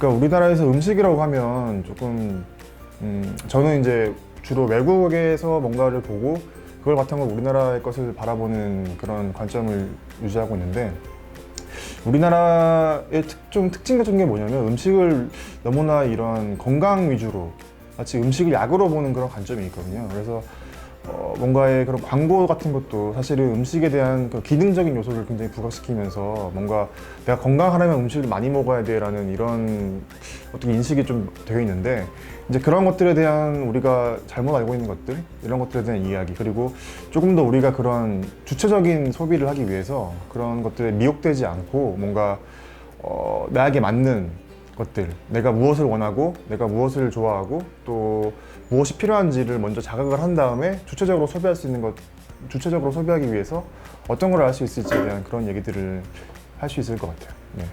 그러니까 우리나라에서 음식이라고 하면 조금 음, 저는 이제 주로 외국에서 뭔가를 보고 그걸 바탕으로 우리나라의 것을 바라보는 그런 관점을 유지하고 있는데 우리나라의 특, 좀 특징 같은 게 뭐냐면 음식을 너무나 이런 건강 위주로 마치 음식을 약으로 보는 그런 관점이 있거든요. 그래서 어, 뭔가의 그런 광고 같은 것도 사실은 음식에 대한 그 기능적인 요소를 굉장히 부각시키면서 뭔가 내가 건강하려면 음식을 많이 먹어야 돼라는 이런 어떤 인식이 좀 되어 있는데 이제 그런 것들에 대한 우리가 잘못 알고 있는 것들 이런 것들에 대한 이야기 그리고 조금 더 우리가 그런 주체적인 소비를 하기 위해서 그런 것들에 미혹되지 않고 뭔가 어, 나에게 맞는 것들 내가 무엇을 원하고 내가 무엇을 좋아하고 또 무엇이 필요한지를 먼저 자각을 한 다음에 주체적으로 소비할 수 있는 것 주체적으로 소비하기 위해서 어떤 걸 할 수 있을지에 대한 그런 얘기들을 할 수 있을 것 같아요. 네.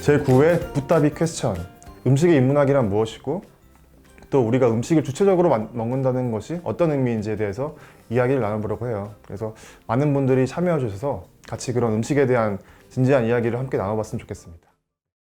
제9회 붓다비 퀘스천 음식의 인문학이란 무엇이고 또 우리가 음식을 주체적으로 만- 먹는다는 것이 어떤 의미인지에 대해서 이야기를 나눠보려고 해요. 그래서 많은 분들이 참여해 주셔서 같이 그런 음식에 대한 진지한 이야기를 함께 나눠봤으면 좋겠습니다